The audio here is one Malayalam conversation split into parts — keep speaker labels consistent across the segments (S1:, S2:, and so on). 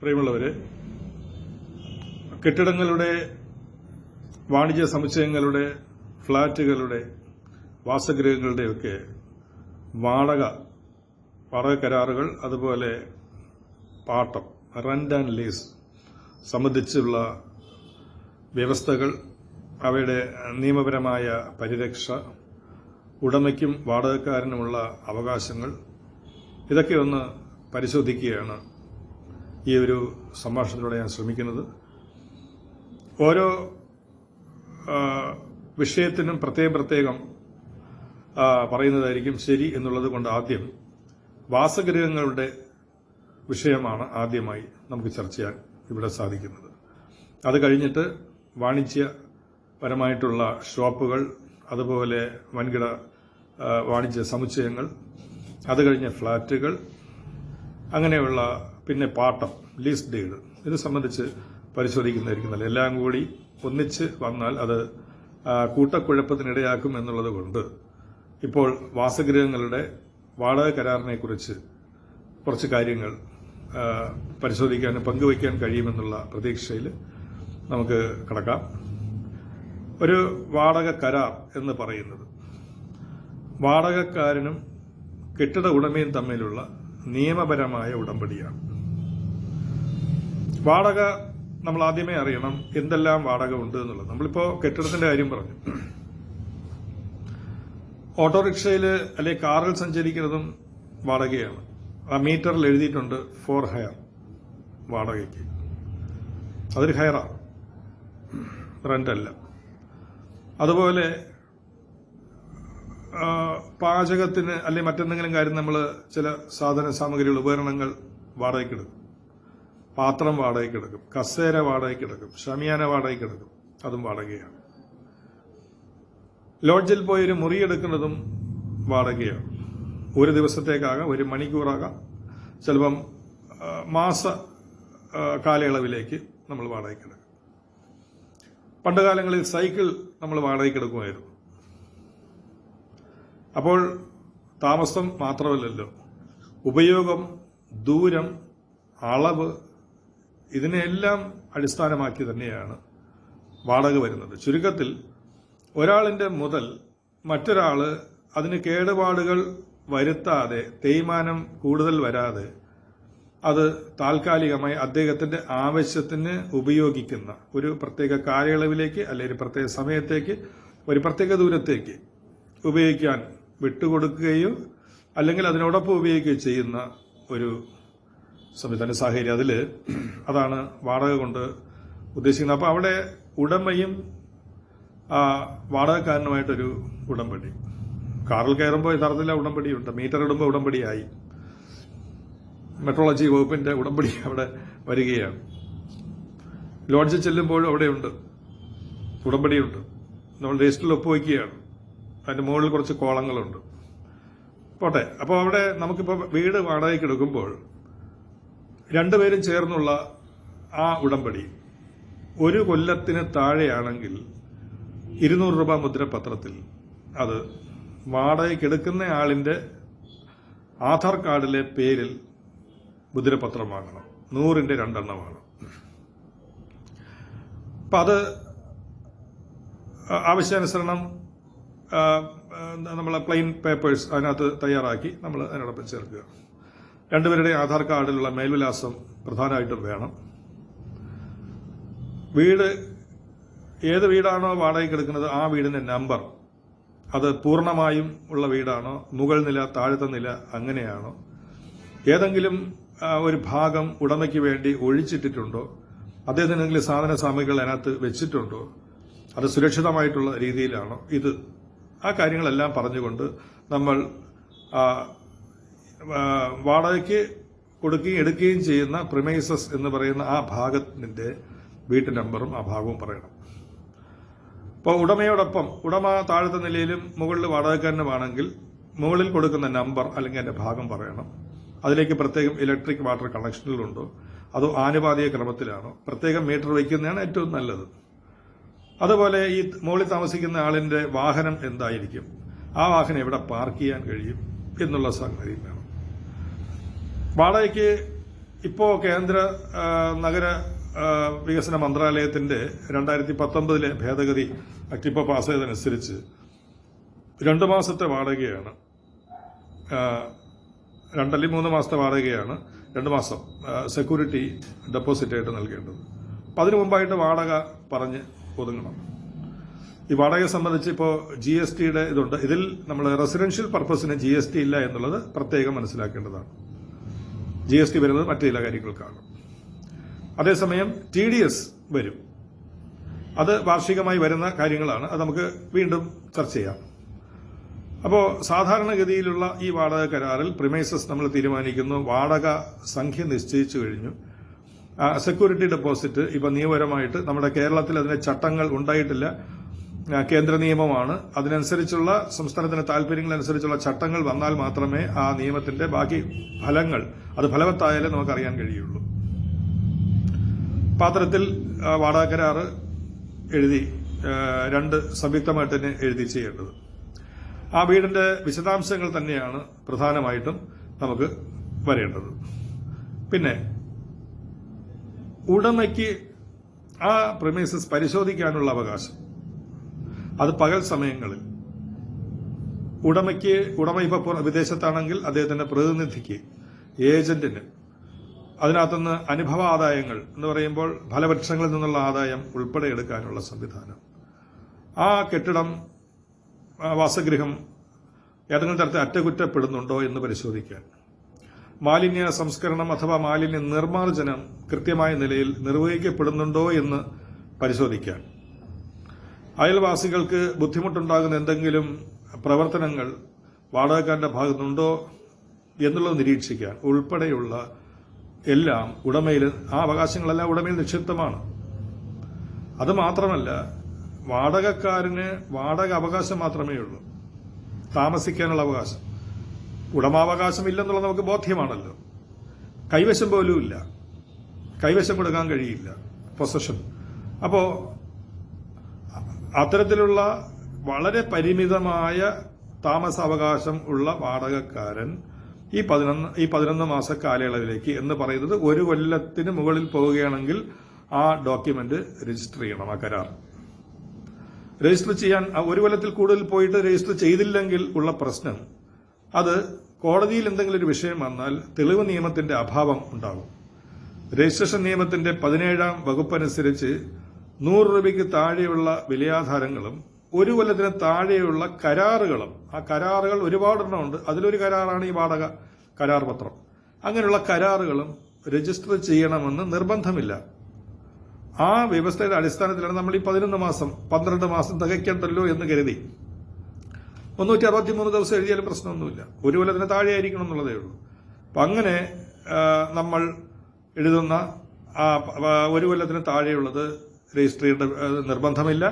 S1: പ്രിയമുള്ളവരെ കെട്ടിടങ്ങളുടെ വാണിജ്യ സമുച്ചയങ്ങളുടെ ഫ്ളാറ്റുകളുടെ വാസഗൃഹങ്ങളുടെയൊക്കെ വാടക വാടക കരാറുകൾ അതുപോലെ പാട്ടം റെന്റ് ആൻഡ് ലീസ് സംബന്ധിച്ചുള്ള വ്യവസ്ഥകൾ അവയുടെ നിയമപരമായ പരിരക്ഷ ഉടമയ്ക്കും വാടകക്കാരനുമുള്ള അവകാശങ്ങൾ ഇതൊക്കെ ഒന്ന് പരിശോധിക്കുകയാണ് ഈ ഒരു സംഭാഷണത്തിലൂടെ ഞാൻ ശ്രമിക്കുന്നത്. ഓരോ വിഷയത്തിനും പ്രത്യേകം പ്രത്യേകം പറയുന്നതായിരിക്കും ശരി എന്നുള്ളത് കൊണ്ട് ആദ്യം വാസഗൃഹങ്ങളുടെ വിഷയമാണ് ആദ്യമായി നമുക്ക് ചർച്ച ചെയ്യാൻ ഇവിടെ സാധിക്കുന്നത്. അത് കഴിഞ്ഞിട്ട് വാണിജ്യപരമായിട്ടുള്ള ഷോപ്പുകൾ അതുപോലെ വൻകിട വാണിജ്യ സമുച്ചയങ്ങൾ അത് കഴിഞ്ഞ് ഫ്ളാറ്റുകൾ അങ്ങനെയുള്ള പിന്നെ പാട്ടം ലിസ്റ്റ് ഡേഡ് ഇത് സംബന്ധിച്ച് പരിശോധിക്കുന്നതായിരിക്കും നല്ല എല്ലാം കൂടി ഒന്നിച്ച് വന്നാൽ അത് കൂട്ടക്കുഴപ്പത്തിനിടയാക്കും എന്നുള്ളത് കൊണ്ട് ഇപ്പോൾ വാസഗൃഹങ്ങളുടെ വാടക കരാറിനെ കുറിച്ച് കാര്യങ്ങൾ പരിശോധിക്കാനും പങ്കുവയ്ക്കാൻ കഴിയുമെന്നുള്ള പ്രതീക്ഷയിൽ നമുക്ക് കടക്കാം. ഒരു വാടക കരാർ എന്ന് പറയുന്നത് വാടകക്കാരനും കെട്ടിട ഉടമയും തമ്മിലുള്ള നിയമപരമായ ഉടമ്പടിയാണ്. വാടക നമ്മൾ ആദ്യമേ അറിയണം എന്തെല്ലാം വാടക ഉണ്ട് എന്നുള്ളത്. നമ്മളിപ്പോ കെട്ടിടത്തിന്റെ കാര്യം പറഞ്ഞു. ഓട്ടോറിക്ഷയിൽ അല്ലെ കാറിൽ സഞ്ചരിക്കുന്നതും വാടകയാണ്. ആ മീറ്ററിൽ എഴുതിയിട്ടുണ്ട് ഫോർ ഹയർ വാടകയ്ക്ക്. അതൊരു ഹയറാണ് റെന്റ് അല്ല അതുപോലെ പാചകത്തിന് അല്ലെ മറ്റെന്തെങ്കിലും കാര്യം നമ്മൾ ചില സാധന സാമഗ്രികൾ ഉപകരണങ്ങൾ വാടകയ്ക്കെടുക്കും പാത്രം വാടകയ്ക്ക് എടുക്കും. കസേര വാടകയ്ക്ക് എടുക്കും. ഷമിയാന വാടകയ്ക്ക് എടുക്കും. അതും വാടകയാണ്. ലോഡ്ജിൽ പോയി ഒരു മുറി എടുക്കുന്നതും വാടകയാണ്. ഒരു ദിവസത്തേക്കാകാം ഒരു മണിക്കൂറാകാം. ചിലപ്പം മാസ കാലയളവിലേക്ക് നമ്മൾ വാടകയ്ക്ക് എടുക്കും. പണ്ട് കാലങ്ങളിൽ സൈക്കിൾ നമ്മൾ വാടകയ്ക്ക് എടുക്കുമായിരുന്നു. അപ്പോൾ താമസം മാത്രമല്ലല്ലോ. ഉപയോഗം ദൂരം അളവ് ഇതിനെല്ലാം അടിസ്ഥാനമാക്കി തന്നെയാണ് വാടക വരുന്നത്. ചുരുക്കത്തിൽ ഒരാളിന്റെ മുതൽ മറ്റൊരാൾ അതിന് കേടുപാടുകൾ വരുത്താതെ തേയ്മാനം കൂടുതൽ വരാതെ അത് താൽക്കാലികമായി അദ്ദേഹത്തിന്റെ ആവശ്യത്തിന് ഉപയോഗിക്കുന്ന ഒരു പ്രത്യേക കാലയളവിലേക്ക് അല്ലെങ്കിൽ ഒരു പ്രത്യേക സമയത്തേക്ക് ഒരു പ്രത്യേക ദൂരത്തേക്ക് ഉപയോഗിക്കാൻ വിട്ടുകൊടുക്കുകയോ അല്ലെങ്കിൽ അതിനോടൊപ്പം ഉപയോഗിക്കുകയോ ചെയ്യുന്ന ഒരു സംവിധാന സാഹചര്യം അതിൽ അതാണ് വാടക കൊണ്ട് ഉദ്ദേശിക്കുന്നത്. അപ്പോൾ അവിടെ ഉടമയും ആ, വാടകക്കാരനുമായിട്ടൊരു ഉടമ്പടി. കാറിൽ കയറുമ്പോൾ യഥാർത്ഥത്തിൽ ഉടമ്പടി ഉടമ്പടിയുണ്ട്. മീറ്റർ ഇടുമ്പോൾ ഉടമ്പടിയായി. മെട്രോളജി വകുപ്പിന്റെ ഉടമ്പടി അവിടെ വരികയാണ്. ലോഡ്ജിൽ ചെല്ലുമ്പോഴും അവിടെയുണ്ട്. ഉടമ്പടിയുണ്ട്. നമ്മൾ രജിസ്റ്ററിൽ ഒപ്പുവയ്ക്കുകയാണ്. അതിന്റെ മുകളിൽ കുറച്ച് കോളങ്ങളുണ്ട്. പോട്ടെ. അപ്പോൾ അവിടെ നമുക്കിപ്പോൾ വീട് വാടകയ്ക്ക് എടുക്കുമ്പോൾ രണ്ടുപേരും ചേർന്നുള്ള ആ ഉടമ്പടി ഒരു കൊല്ലത്തിന് താഴെയാണെങ്കിൽ ഇരുന്നൂറ് രൂപ മുദ്രപത്രത്തിൽ അത് വാടകയ്ക്കെടുക്കുന്ന ആളിന്റെ ആധാർ കാർഡിലെ പേരിൽ മുദ്രപത്രം വാങ്ങണം. നൂറിന്റെ രണ്ടെണ്ണമാണ്. അപ്പൊ അത് ആവശ്യാനുസരണം നമ്മളെ പ്ലെയിൻ പേപ്പേഴ്സ് അതിനകത്ത് തയ്യാറാക്കി നമ്മൾ അതിനോടൊപ്പം ചേർക്കുക. രണ്ടുപേരുടെ ആധാർ കാർഡിലുള്ള മേൽവിലാസം പ്രധാനമായിട്ടും വേണം. വീട് ഏത് വീടാണോ വാടകയ്ക്ക് എടുക്കുന്നത് ആ വീടിന്റെ നമ്പർ. അത് പൂർണമായും ഉള്ള വീടാണോ? മുകൾ നില താഴത്തെ നില അങ്ങനെയാണോ? ഏതെങ്കിലും ഒരു ഭാഗം ഉടമയ്ക്ക് വേണ്ടി ഒഴിച്ചിട്ടിട്ടുണ്ടോ? അദ്ദേഹത്തിന് എന്തെങ്കിലും സാധന സാമഗ്രികൾ അതിനകത്ത് വെച്ചിട്ടുണ്ടോ? അത് സുരക്ഷിതമായിട്ടുള്ള രീതിയിലാണോ? ഇത് ആ കാര്യങ്ങളെല്ലാം പറഞ്ഞുകൊണ്ട് നമ്മൾ വാടകയ്ക്ക് കൊടുക്കുകയും എടുക്കുകയും ചെയ്യുന്ന പ്രിമൈസസ് എന്ന് പറയുന്ന ആ ഭാഗത്തിന്റെ വീട്ടു നമ്പറും ആ ഭാഗവും പറയണം. അപ്പോൾ ഉടമയോടൊപ്പം ഉടമ താഴത്തെ നിലയിലും മുകളിൽ വാടകക്കാരനുമാണെങ്കിൽ മുകളിൽ കൊടുക്കുന്ന നമ്പർ അല്ലെങ്കിൽ അതിന്റെ ഭാഗം പറയണം. അതിലേക്ക് പ്രത്യേകം ഇലക്ട്രിക് വാട്ടർ കണക്ഷനിലുണ്ടോ അതോ ആനുപാതിക ക്രമത്തിലാണോ. പ്രത്യേകം മീറ്റർ വയ്ക്കുന്നതാണ് ഏറ്റവും നല്ലത്. അതുപോലെ ഈ മുകളിൽ താമസിക്കുന്ന ആളിന്റെ വാഹനം എന്തായിരിക്കും? ആ വാഹനം എവിടെ പാർക്ക് ചെയ്യാൻ കഴിയും എന്നുള്ള സംഗതി വാടകയ്ക്ക് ഇപ്പോ കേന്ദ്ര നഗര വികസന മന്ത്രാലയത്തിന്റെ രണ്ടായിരത്തി പത്തൊമ്പതിലെ ഭേദഗതി ആക്ട് ഇപ്പോൾ ചെയ്തതനുസരിച്ച് രണ്ട് മാസത്തെ വാടകയാണ്. രണ്ടല്ലി മൂന്ന് മാസത്തെ വാടകയാണ് രണ്ട് മാസം സെക്യൂരിറ്റി ഡെപ്പോസിറ്റ് ആയിട്ട് നൽകേണ്ടത്. അപ്പം അതിനു മുമ്പായിട്ട് വാടക പറഞ്ഞ് ഒതുങ്ങണം. ഈ വാടകയെ സംബന്ധിച്ച് ഇപ്പോൾ ജി എസ് ടിയുടെ ഇതുണ്ട്. ഇതിൽ നമ്മൾ റെസിഡൻഷ്യൽ പർപ്പസിന് ജി എസ് ടി ഇല്ല എന്നുള്ളത് പ്രത്യേകം മനസ്സിലാക്കേണ്ടതാണ്. ജി എസ് ടി വരുന്നത് മറ്റു ചില കാര്യങ്ങൾക്കാണ് അതേസമയം ടി ഡി എസ് വരും. അത് വാർഷികമായി വരുന്ന കാര്യങ്ങളാണ്. അത് നമുക്ക് വീണ്ടും ചർച്ച ചെയ്യാം. അപ്പോൾ സാധാരണഗതിയിലുള്ള ഈ വാടക കരാറിൽ പ്രിമൈസസ് നമ്മൾ തീരുമാനിക്കുന്നു. വാടക സംഖ്യ നിശ്ചയിച്ചു കഴിഞ്ഞു. സെക്യൂരിറ്റി ഡെപ്പോസിറ്റ് ഇപ്പൊ നിയമപരമായിട്ട് നമ്മുടെ കേരളത്തിൽ അതിന് ചട്ടങ്ങൾ ഉണ്ടായിട്ടില്ല. കേന്ദ്ര നിയമമാണ്. അതിനനുസരിച്ചുള്ള സംസ്ഥാനത്തിന്റെ താല്പര്യങ്ങളനുസരിച്ചുള്ള ചട്ടങ്ങൾ വന്നാൽ മാത്രമേ ആ നിയമത്തിന്റെ ബാക്കി ഫലങ്ങൾ അത് ഫലവത്തായാലേ നമുക്കറിയാൻ കഴിയുള്ളൂ. പാത്രത്തിൽ വാടക എഴുതി രണ്ട് സംയുക്തമായിട്ട് തന്നെ എഴുതി ചെയ്യേണ്ടത്. ആ വീടിന്റെ വിശദാംശങ്ങൾ തന്നെയാണ് പ്രധാനമായിട്ടും നമുക്ക് വരേണ്ടത്. പിന്നെ ഉടമയ്ക്ക് ആ പ്രമേസസ് പരിശോധിക്കാനുള്ള അവകാശം. അത് പകൽ സമയങ്ങളിൽ. ഉടമയ്ക്ക് ഉടമ ഇപ്പോൾ വിദേശത്താണെങ്കിൽ അദ്ദേഹത്തിന്റെ പ്രതിനിധിക്ക് ഏജന്റിന് അതിനകത്തുനിന്ന് അനുഭവ ആദായങ്ങൾ എന്ന് പറയുമ്പോൾ ഫലവൃക്ഷങ്ങളിൽ നിന്നുള്ള ആദായം ഉൾപ്പെടെ എടുക്കാനുള്ള സംവിധാനം. ആ കെട്ടിടം വാസഗൃഹം ഏതെങ്കിലും തരത്തിൽ അറ്റകുറ്റപ്പെടുന്നുണ്ടോ എന്ന് പരിശോധിക്കാൻ. മാലിന്യ സംസ്കരണം അഥവാ മാലിന്യ നിർമ്മാർജനം കൃത്യമായ നിലയിൽ നിർവഹിക്കപ്പെടുന്നുണ്ടോ എന്ന് പരിശോധിക്കാൻ. അയൽവാസികൾക്ക് ബുദ്ധിമുട്ടുണ്ടാകുന്ന എന്തെങ്കിലും പ്രവർത്തനങ്ങൾ വാടകക്കാരന്റെ ഭാഗത്തുനിന്നുണ്ടോ എന്നുള്ളത് നിരീക്ഷിക്കാൻ ഉൾപ്പെടെയുള്ള എല്ലാം ഉടമയിൽ ആ അവകാശങ്ങളെല്ലാം ഉടമയിൽ നിക്ഷിപ്തമാണ്. അത് മാത്രമല്ല വാടകക്കാരന് വാടക അവകാശം മാത്രമേ ഉള്ളൂ. താമസിക്കാനുള്ള അവകാശം. ഉടമാവകാശം ഇല്ലെന്നുള്ളത് നമുക്ക് ബോധ്യമാണല്ലോ. കൈവശം പോലും ഇല്ല കൈവശം കൊടുക്കാൻ കഴിയില്ല. പൊസഷൻ അപ്പോ അത്തരത്തിലുള്ള വളരെ പരിമിതമായ താമസാവകാശം ഉള്ള വാടകക്കാരൻ ഈ പതിനൊന്ന് ഈ പതിനൊന്ന് മാസ കാലയളവിലേക്ക് എന്ന് പറയുന്നത് ഒരു കൊല്ലത്തിന് മുകളിൽ പോവുകയാണെങ്കിൽ ആ ഡോക്യുമെന്റ് രജിസ്റ്റർ ചെയ്യണം ആ കരാർ. രജിസ്റ്റർ ചെയ്യാൻ ഒരു കൊല്ലത്തിൽ കൂടുതൽ പോയിട്ട് രജിസ്റ്റർ ചെയ്തില്ലെങ്കിൽ ഉള്ള പ്രശ്നം അത് കോടതിയിൽ എന്തെങ്കിലും ഒരു വിഷയം വന്നാൽ തെളിവ് നിയമത്തിന്റെ അഭാവം ഉണ്ടാകും. രജിസ്ട്രേഷൻ നിയമത്തിന്റെ പതിനേഴാം വകുപ്പനുസരിച്ച് നൂറ് രൂപയ്ക്ക് താഴെയുള്ള വിലയാധാരങ്ങളും ഒരു കൊല്ലത്തിന് താഴെയുള്ള കരാറുകളും. ആ കരാറുകൾ ഒരുപാടെണ്ണം ഉണ്ട് അതിലൊരു കരാറാണ് ഈ വാടക കരാർ പത്രം. അങ്ങനെയുള്ള കരാറുകളും രജിസ്റ്റർ ചെയ്യണമെന്ന് നിർബന്ധമില്ല. ആ വ്യവസ്ഥയുടെ അടിസ്ഥാനത്തിലാണ് നമ്മൾ ഈ പതിനൊന്ന് മാസം പന്ത്രണ്ട് മാസം തികയ്ക്കണ്ടല്ലോ എന്ന് കരുതി. മുന്നൂറ്റി അറുപത്തിമൂന്ന് ദിവസം എഴുതിയാലും പ്രശ്നമൊന്നുമില്ല. ഒരു കൊല്ലത്തിന് താഴെ ആയിരിക്കണം എന്നുള്ളതേ ഉള്ളൂ. അപ്പം അങ്ങനെ നമ്മൾ എഴുതുന്ന ആ ഒരു കൊല്ലത്തിന് താഴെയുള്ളത് രജിസ്റ്റർ നിർബന്ധമില്ല.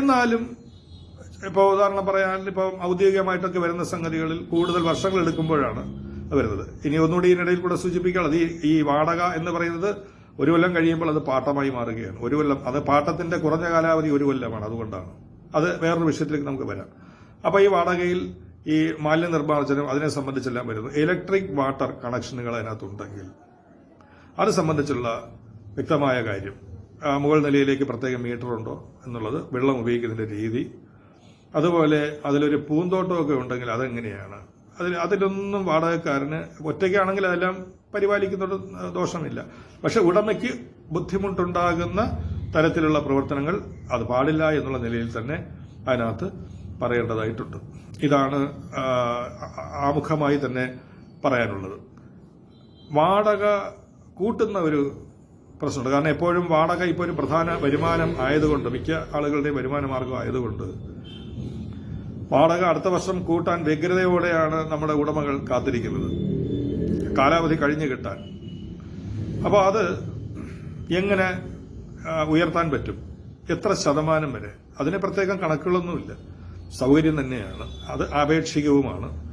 S1: എന്നാലും ഇപ്പോൾ ഉദാഹരണം പറയാൻ ഇപ്പോൾ ഔദ്യോഗികമായിട്ടൊക്കെ വരുന്ന സംഗതികളിൽ കൂടുതൽ വർഷങ്ങൾ എടുക്കുമ്പോഴാണ് വരുന്നത്. ഇനി ഒന്നുകൂടി ഇതിനിടയിൽ കൂടെ സൂചിപ്പിക്കാനുള്ളത് ഈ വാടക എന്ന് പറയുന്നത് ഒരു കൊല്ലം കഴിയുമ്പോൾ അത് പാട്ടമായി മാറുകയാണ്. ഒരു കൊല്ലം അത് പാട്ടത്തിന്റെ കുറഞ്ഞ കാലാവധി ഒരു കൊല്ലമാണ് അതുകൊണ്ടാണ്. അത് വേറൊരു വിഷയത്തിലേക്ക് നമുക്ക് വരാം. അപ്പോൾ ഈ വാടകയിൽ ഈ മാലിന്യ നിർമ്മാർജനം അതിനെ സംബന്ധിച്ചെല്ലാം വരുന്നു. ഇലക്ട്രിക് വാട്ടർ കണക്ഷനുകൾ അതിനകത്തുണ്ടെങ്കിൽ അത് സംബന്ധിച്ചുള്ള വ്യക്തമായ കാര്യം. മുകൾ നിലയിലേക്ക് പ്രത്യേക മീറ്ററുണ്ടോ എന്നുള്ളത് വെള്ളം ഉപയോഗിക്കുന്നതിന്റെ രീതി. അതുപോലെ അതിലൊരു പൂന്തോട്ടമൊക്കെ ഉണ്ടെങ്കിൽ അതെങ്ങനെയാണ്? അതിൽ അതിലൊന്നും വാടകക്കാരന് ഒറ്റയ്ക്കാണെങ്കിൽ അതെല്ലാം പരിപാലിക്കുന്നത് ദോഷമില്ല. പക്ഷെ ഉടമയ്ക്ക് ബുദ്ധിമുട്ടുണ്ടാകുന്ന തരത്തിലുള്ള പ്രവർത്തനങ്ങൾ അത് പാടില്ല എന്നുള്ള നിലയിൽ തന്നെ അതിനകത്ത് പറയേണ്ടതായിട്ടുണ്ട്. ഇതാണ് ആമുഖമായി തന്നെ പറയാനുള്ളത്. വാടക കൂട്ടുന്ന ഒരു പ്രശ്നമുണ്ട്. കാരണം എപ്പോഴും വാടക ഇപ്പോൾ ഒരു പ്രധാന വരുമാനം ആയതുകൊണ്ട് മിക്ക ആളുകളുടെയും വരുമാന മാർഗം ആയതുകൊണ്ട് വാടക അടുത്ത വർഷം കൂട്ടാൻ വ്യഗ്രതയോടെയാണ് നമ്മുടെ ഉടമകൾ കാത്തിരിക്കുന്നത്. കാലാവധി കഴിഞ്ഞു കിട്ടാൻ. അപ്പോൾ അത് എങ്ങനെ ഉയർത്താൻ പറ്റും? എത്ര ശതമാനം വരെ? അതിന് പ്രത്യേകം കണക്കുകളൊന്നുമില്ല. സൗകര്യം തന്നെയാണ്. അത് ആപേക്ഷികവുമാണ്.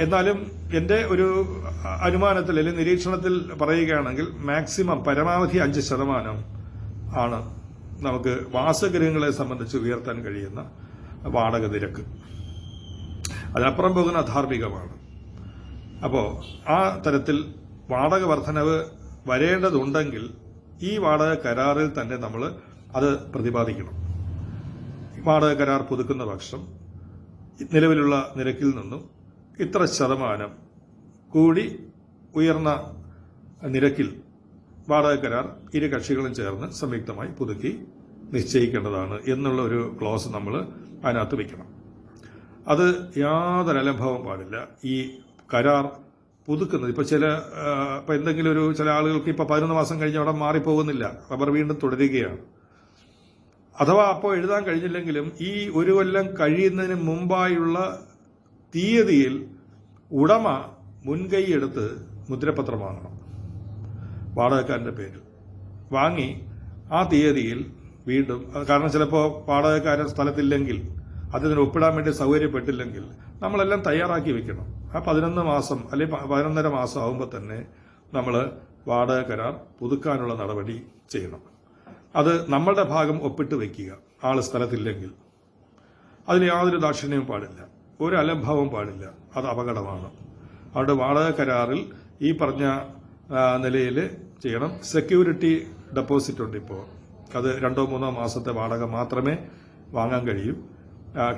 S1: എന്നാലും എന്റെ ഒരു അനുമാനത്തിൽ അല്ലെങ്കിൽ നിരീക്ഷണത്തിൽ പറയുകയാണെങ്കിൽ മാക്സിമം പരമാവധി അഞ്ച് ശതമാനം ആണ് നമുക്ക് വാസഗൃഹങ്ങളെ സംബന്ധിച്ച് ഉയർത്താൻ കഴിയുന്ന വാടക നിരക്ക്. അതിനപ്പുറം പോകുന്ന അധാർമികമാണ് അപ്പോൾ ആ തരത്തിൽ വാടക വർധനവ് വരേണ്ടതുണ്ടെങ്കിൽ ഈ വാടക കരാറിൽ തന്നെ നമ്മൾ അത് പ്രതിപാദിക്കണം. വാടക കരാർ പുതുക്കുന്ന പക്ഷം നിലവിലുള്ള നിരക്കിൽ നിന്നും ഇത്ര ശതമാനം കൂടി ഉയർന്ന നിരക്കിൽ വാടക കരാർ ഇരു കക്ഷികളും ചേർന്ന് സംയുക്തമായി പുതുക്കി നിശ്ചയിക്കേണ്ടതാണ് എന്നുള്ള ഒരു ക്ലോസ് നമ്മൾ അതിനകത്ത് വയ്ക്കണം അത് യാതൊരു അലംഭവം പാടില്ല. ഈ കരാർ പുതുക്കുന്നത് ഇപ്പൊ ചില ആ, ഇപ്പൊ എന്തെങ്കിലും ഒരു ചില ആളുകൾക്ക് ഇപ്പൊ പതിനൊന്ന് മാസം കഴിഞ്ഞ് അവിടെ മാറിപ്പോകുന്നില്ല. അവർ വീണ്ടും തുടരുകയാണ്. അഥവാ അപ്പോൾ എഴുതാൻ കഴിഞ്ഞില്ലെങ്കിലും ഈ ഒരു കൊല്ലം കഴിയുന്നതിന് മുമ്പായുള്ള തീയതിയിൽ ഉടമ മുൻകൈയെടുത്ത് മുദ്രപത്രം വാങ്ങണം വാടകക്കാരന്റെ പേരിൽ. വാങ്ങി ആ തീയതിയിൽ വീണ്ടും കാരണം ചിലപ്പോൾ വാടകക്കാരൻ സ്ഥലത്തില്ലെങ്കിൽ അതിന് ഒപ്പിടാൻ വേണ്ടി സൗകര്യപ്പെട്ടില്ലെങ്കിൽ നമ്മളെല്ലാം തയ്യാറാക്കി വെക്കണം. ആ പതിനൊന്ന് മാസം അല്ലെങ്കിൽ പതിനൊന്നര മാസം ആകുമ്പോൾ തന്നെ നമ്മൾ വാടക കരാർ പുതുക്കാനുള്ള നടപടി ചെയ്യണം. അത് നമ്മളുടെ ഭാഗം ഒപ്പിട്ട് വെക്കുക. ആൾ സ്ഥലത്തില്ലെങ്കിൽ. അതിന് യാതൊരു ദാക്ഷിണ്യവും പാടില്ല. ഒരു അലംഭാവം പാടില്ല. അത് അപകടമാണ്. അവിടെ വാടക കരാറിൽ ഈ പറഞ്ഞ നിലയിൽ ചെയ്യണം. സെക്യൂരിറ്റി ഡെപ്പോസിറ്റ് ഉണ്ട് ഇപ്പോൾ അത് രണ്ടോ മൂന്നോ മാസത്തെ വാടക മാത്രമേ വാങ്ങാൻ കഴിയൂ.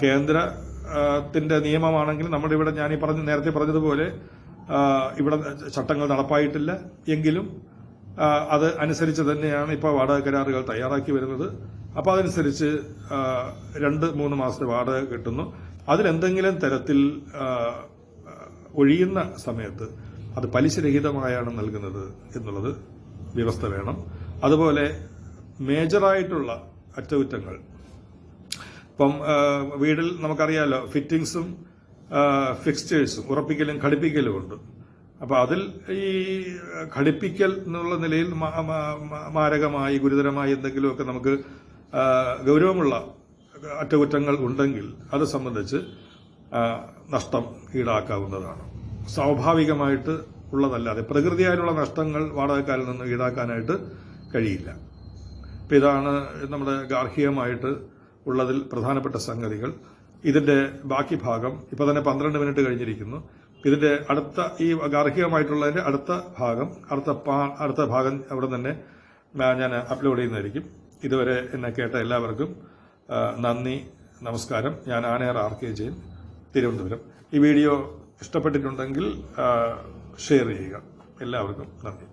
S1: കേന്ദ്രത്തിന്റെ നിയമമാണെങ്കിൽ നമ്മുടെ ഇവിടെ ഞാൻ ഈ പറഞ്ഞ നേരത്തെ പറഞ്ഞതുപോലെ ഇവിടെ ചട്ടങ്ങൾ നടപ്പായിട്ടില്ല എങ്കിലും അത് അനുസരിച്ച് തന്നെയാണ് ഇപ്പോൾ വാടക കരാറുകൾ തയ്യാറാക്കി വരുന്നത്. അപ്പോൾ അതനുസരിച്ച് രണ്ട് മൂന്ന് മാസത്തെ വാടക കിട്ടുന്നു. അതിലെന്തെങ്കിലും തരത്തിൽ ഒഴിയുന്ന സമയത്ത് അത് പലിശരഹിതമായാണ് നൽകുന്നത് എന്നുള്ളത് വ്യവസ്ഥ വേണം. അതുപോലെ മേജറായിട്ടുള്ള അറ്റകുറ്റങ്ങൾ. ഇപ്പം വീടിൽ നമുക്കറിയാലോ ഫിറ്റിങ്സും ഫിക്സ്റ്റേഴ്സും ഉറപ്പിക്കലും ഘടിപ്പിക്കലും ഉണ്ട്. അപ്പോൾ അതിൽ ഈ ഘടിപ്പിക്കൽ എന്നുള്ള നിലയിൽ മാരകമായി ഗുരുതരമായി എന്തെങ്കിലുമൊക്കെ നമുക്ക് ഗൗരവമുള്ള അറ്റകുറ്റങ്ങൾ ഉണ്ടെങ്കിൽ അത് സംബന്ധിച്ച് നഷ്ടം ഈടാക്കാവുന്നതാണ്. സ്വാഭാവികമായിട്ട് ഉള്ളതല്ലാതെ പ്രകൃതിയായുള്ള നഷ്ടങ്ങൾ വാടകക്കാരിൽ നിന്ന് ഈടാക്കാനായിട്ട് കഴിയില്ല. അപ്പം ഇതാണ് നമ്മുടെ ഗാർഹികമായിട്ട് ഉള്ളതിൽ പ്രധാനപ്പെട്ട സംഗതികൾ. ഇതിന്റെ ബാക്കി ഭാഗം ഇപ്പൊ തന്നെ പന്ത്രണ്ട് മിനിറ്റ് കഴിഞ്ഞിരിക്കുന്നു. ഇതിന്റെ അടുത്ത ഈ ഗാർഹികമായിട്ടുള്ളതിന്റെ അടുത്ത ഭാഗം അടുത്ത അടുത്ത ഭാഗം അവിടെ തന്നെ ഞാൻ അപ്ലോഡ് ചെയ്യുന്നതായിരിക്കും. ഇതുവരെ എന്നെ കേട്ട എല്ലാവർക്കും നന്ദി നമസ്കാരം. ഞാൻ ആനയർ ആർ കെ ജെയിൻ തിരുവനന്തപുരം. ഈ വീഡിയോ ഇഷ്ടപ്പെട്ടിട്ടുണ്ടെങ്കിൽ ഷെയർ ചെയ്യുക. എല്ലാവർക്കും നന്ദി.